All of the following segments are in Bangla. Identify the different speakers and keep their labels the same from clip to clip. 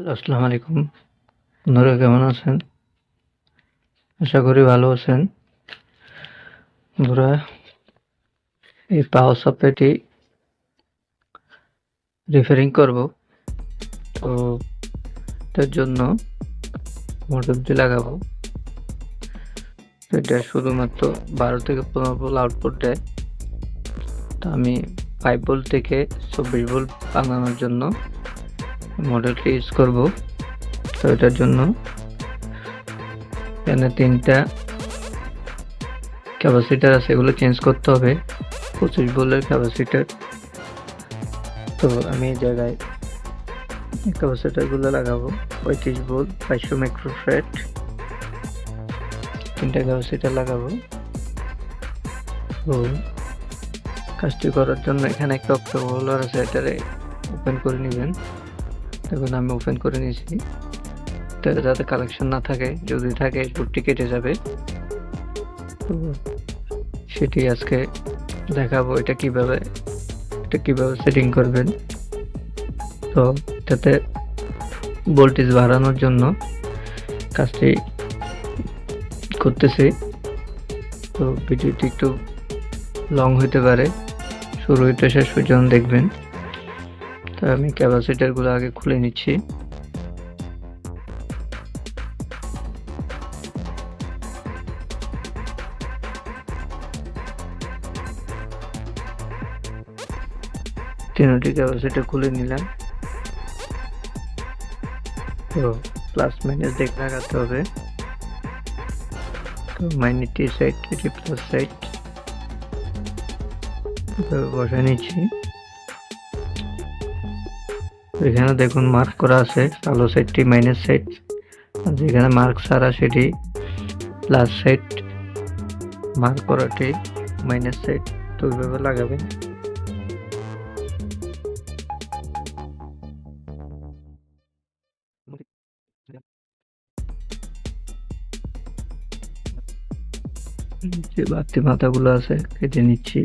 Speaker 1: আসসালামু আলাইকুম। বন্ধুরা কেমন আছেন? আশা করি ভালো আছেন। বন্ধুরা এই পাওয়ার সাপ্লাইটি রিপেয়ারিং করব। তো তার জন্য মোটরটি লাগাবো। এটা শুধুমাত্র বারো থেকে পনেরো ভোল্ট আউটপুট দেয়। তো আমি ফাইভ ভোল্ট থেকে চব্বিশ ভোল্ট বানানোর জন্য মডেলটি ইউজ করব। তো এটার জন্য এখানে তিনটা ক্যাপাসিটার আছে, এগুলো চেঞ্জ করতে হবে। পঁচিশ ভোল্টের ক্যাপাসিটার তো আমি এই জায়গায় ক্যাপাসিটারগুলো লাগাবো। পঁয়ত্রিশ ভোল্ট, বাইশশো মাইক্রোফ্রেট তিনটা ক্যাপাসিটার লাগাবো। তো কাজটি করার জন্য এখানে একটা অক্টো হোল্ডার আছে, এটারে ওপেন করে নেবেন। দেখুন আমি ওপেন করে নিয়েছি। তো যাতে কালেকশন না থাকে, যদি থাকে বুটটি কেটে যাবে। তো সেটি আজকে দেখাবো, এটা কীভাবে এটা কীভাবে সেটিং করবেন। তো এটাতে ভোল্টেজ বাড়ানোর জন্য কাজটি করতেছি। তো ভিডিওটি একটু লং হতে পারে। শুরু হইতে শেষ পর্যন্ত দেখবেন। তো আমি ক্যাপাসিটারগুলো আগে খুলে নিচ্ছি। তিনটি ক্যাপাসিটার খুলে নিলাম। তো প্লাস মাইনাস দেখে লাগাতে হবে। তো মাইনাসটি সাইড এটি প্লাস সাইড বসে নিচ্ছি। এখানে দেখুন মার্ক করা আছে, কালো সাইডটি মাইনাস আর যেখানে মার্ক ছাড়া সেটি প্লাস সাইড মার্ক করাটি মাইনাস সাইড তো ওইভাবে লাগাবেন। যে বাড়তি মাথাগুলো আছে, কেটে নিচ্ছি।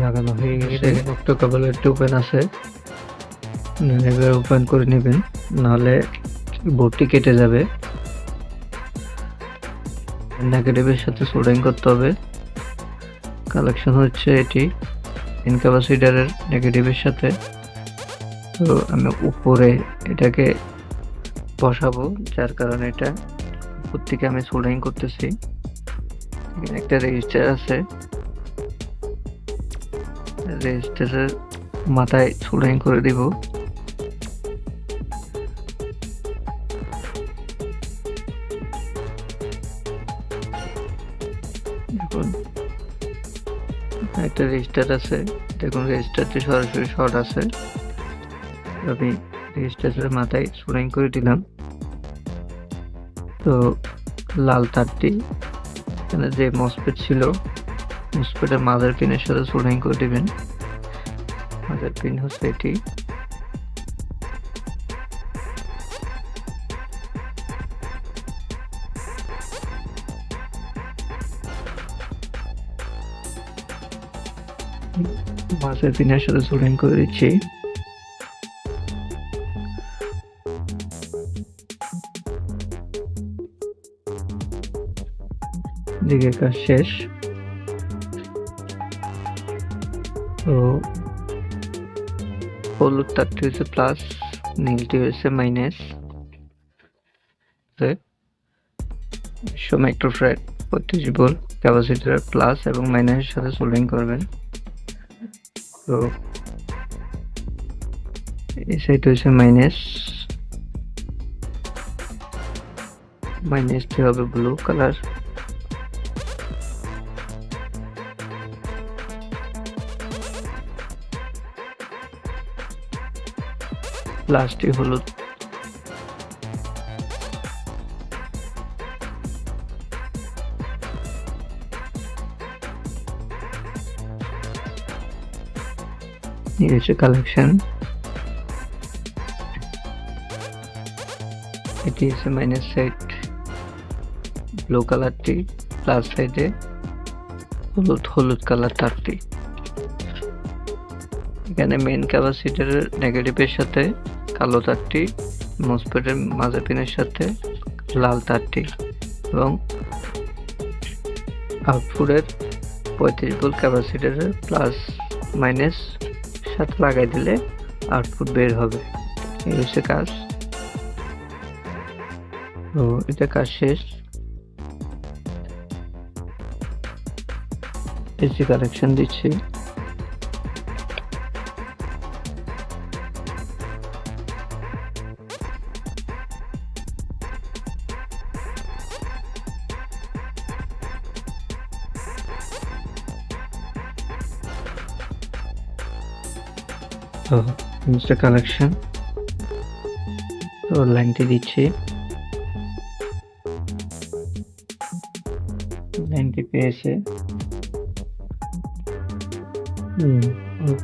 Speaker 1: লাগানো হয়ে গেছে। একটু ওপেন আছে। এবার ওপেন করে নেবেন। নাহলে বোর্ডটি কেটে যাবে। নেগেটিভের সাথে সোল্ডারিং করতে হবে। কালেকশন হচ্ছে এটি। ইনক্যাপাসিটারের নেগেটিভের সাথে। তো আমি উপরে এটাকে বসাবো, যার কারণে এটা উপর থেকে আমি সোল্ডারিং করতেছি। এখানে একটা রেজিস্টার আছে। রেজিস্টারের মাথায় সোল্ডারিং করে দিব। দেখুন, একটা রেজিস্টার আছে। দেখুন রেজিস্টারটি সরাসরি শর্ট আছে। আমি রেজিস্টারের মাথায় সোল্ডারিং করে দিলাম। তো, লাল তারটি এখানে যে মসপেট ছিল মসপেটের মাদার পিনের সাথে সোল্ডারিং করে দিবেন। মাদার পিন হচ্ছে এটি। মাছের পিনের সাথে সোল্ডারিং করে দিচ্ছি। দিকে কাজ শেষ। তো হলুদ তারটি হচ্ছে প্লাস নীলটি হচ্ছে মাইনাস একশো মাইক্রোফ্রেড পঁয়ত্রিশ ভোল্ট ক্যাপাসিটার প্লাস এবং মাইনাসের সাথে সোল্ডিং করবেন। তো এই সাইড হচ্ছে মাইনাস মাইনাসটি হবে ব্লু কালার লাস্টে হলুদ হচ্ছে কালেকশন এটি হচ্ছে মাইনাস সাইড ব্লু কালারটি প্লাস সাইডে হলুদ হলুদ কালার তারটি এখানে মেন ক্যাপাসিটারের নেগেটিভের সাথে কালো তারটি মসপেটের মাঝে পিনের সাথে লাল তারটি এবং আউটপুটের পঁয়ত্রিশ ভোল্ট ক্যাপাসিটারের প্লাস মাইনাস সাথে লাগাই দিলে আউটপুট বের হবে। এই হচ্ছে কাজ। তো এটা কাজ শেষ। এসি কালেকশন দিচ্ছি। তো জিনিসটা কালেকশন তো লাইনটি দিচ্ছি। লাইনটি পেয়েছে। হুম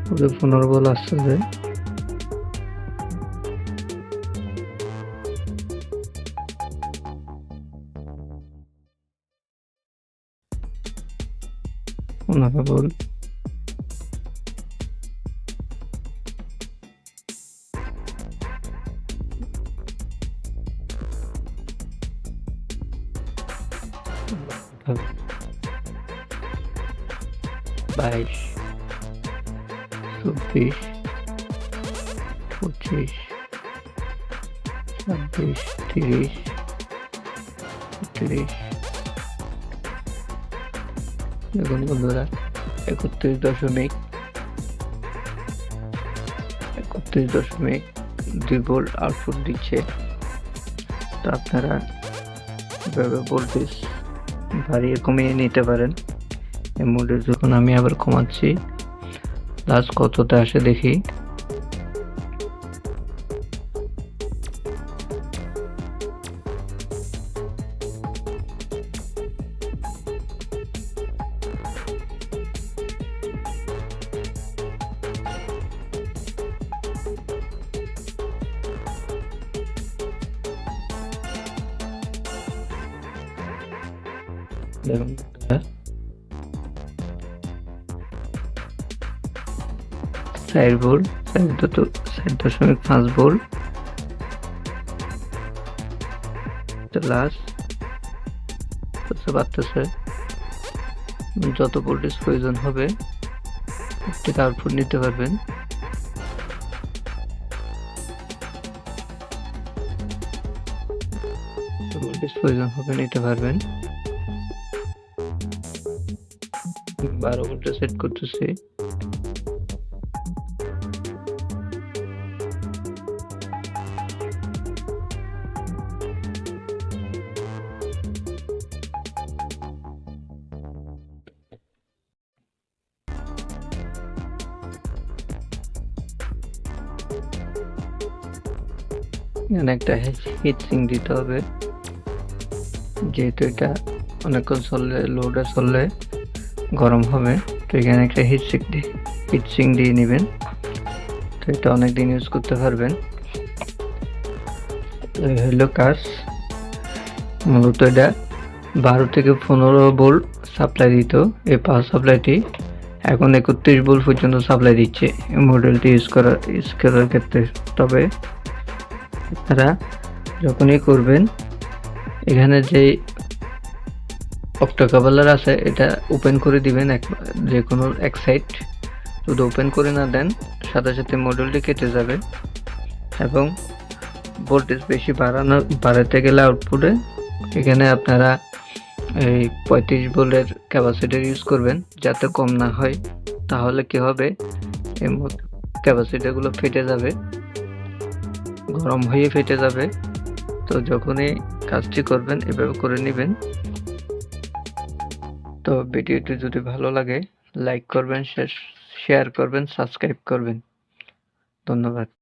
Speaker 1: পুরো পনেরো বল আসছে পনেরো বাইশ, চব্বিশ, পঁচিশ, ছাব্বিশ, তিরিশ তিরিশ দেখুন বন্ধুরা, একত্রিশ দশমিক একত্রিশ দশমিক দুই ভোল্ট আউটপুট দিচ্ছে। তো আপনারা এভাবে ভোল্টেজ বাড়িয়ে কমিয়ে নিতে পারেন। মোডে যখন আমি আবার কমাচ্ছি লাস্ট কততে আসে দেখি। দেখুন চার ভোল্ট, চার দশমিক পাঁচ ভোল্ট। বুঝতে পারতেছে? যত ভোল্টেজ প্রয়োজন হবে থেকে আউটপুট নিতে পারবেন। প্রয়োজন হবে, নিতে পারবেন। বারো ভোল্টে সেট করতেছি। এখানে একটা হিট সিং দিতে হবে। যেহেতু এটা অনেকক্ষণ চললে লোডে চললে গরম হবে, তো এখানে একটা হিট সিং দিয়ে হিট সিং দিয়ে নেবেন। তো এটা অনেক দিন ইউজ করতে পারবেন। হলো কাজ। মূলত এটা বারো থেকে পনেরো বোল্ট সাপ্লাই দিত। এই পাওয়ার সাপ্লাইটি এখন একত্রিশ বোল্ট পর্যন্ত সাপ্লাই দিচ্ছে। এই মডেলটি ইউজ করার ইউজ করার ক্ষেত্রে। তবে আপনারা যখনই করবেন, এখানে যে অক্টোকাবলার আছে, এটা ওপেন করে দিবেন এক যে কোনো এক সাইড যদি ওপেন করে না দেন, সাথে সাথে মডেলটি কেটে যাবে এবং ভোল্টেজ বেশি বাড়ানো, বাড়াতে গেলে আউটপুটে এখানে আপনারা এই পঁয়ত্রিশ ভোল্টের ক্যাপাসিটার ইউজ করবেন। যাতে কম না হয়, তাহলে কি হবে? এই ক্যাপাসিটারগুলো ফেটে যাবে। গরম হয়ে ফেটে যাবে। তো যখনই কাজটি করবেন, এভাবে করে নেবেন। তো ভিডিওটি যদি ভালো লাগে, লাইক করবেন শেয়ার করবেন সাবস্ক্রাইব করবেন। ধন্যবাদ।